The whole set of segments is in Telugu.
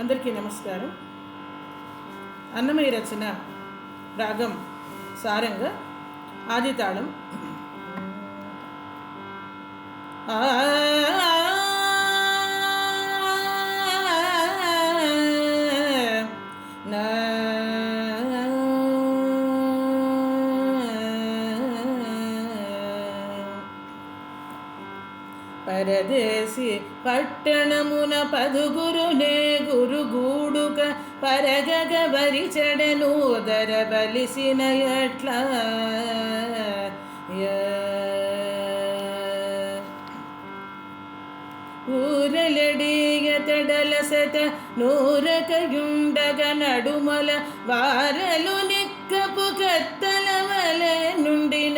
అందరికీ నమస్కారం అన్నమయ్య రచన రాగం సారంగ ఆది తాళం ఆ పరదేశి పట్టణమున పదుగురునే గురుగుడుక పరగగ వరిచెడను దర బలిసిన ఎట్లా? ఊరలడిగతడలసత నూరకయుండగ నడుమల వారలు నిక్కపు కత్తల వలె నుండిన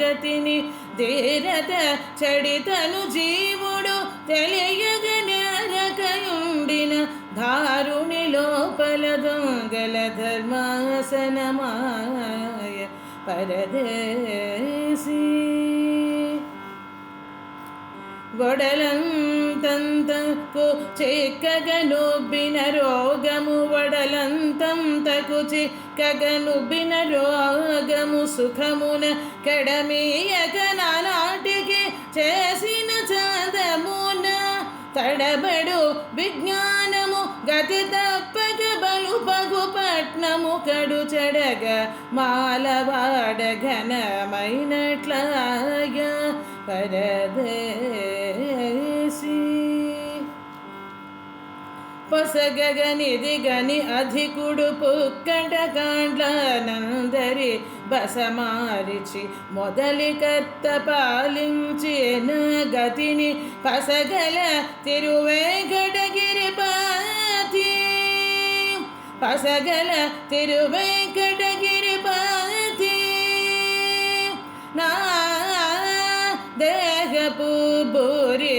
గతిని ధీరత చడితను జీవుడు తెలియగనరకయుండిన దారుణి లోపల దొంగల ధర్మాసనమాయ పరదేశీ. వడలంతంతకు చిక్కగనుబ్బిన రోగము వడలంతంతకు చిక్కగనుబ్బిన రోగము సుఖమున కడమీయక తడబడు విజ్ఞానము గతి తప్పక బలు పగు పట్నము కడు చెడగ మాలవాడ ఘనమైనట్లాయ పరదే పొసగగనిది గని అధికుడు పుక్కట కాండ్లనందరి బసమారిచి మొదలి కత్త పాలించి గతిని పసగల తిరువేంకటగిరి పాతి పసగల తిరువేంకటగిరి పాతి నా దేహపు బురి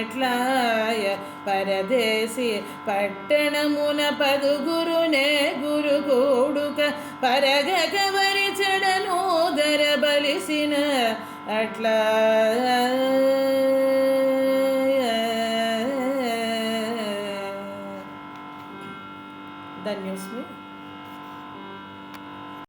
ఎట్లాయ పరదేశి పట్టణమున పదుగురునే గురుగూడుక పరగక వరిచడను ధర బలిసిన అట్లా ధన్యూస్మి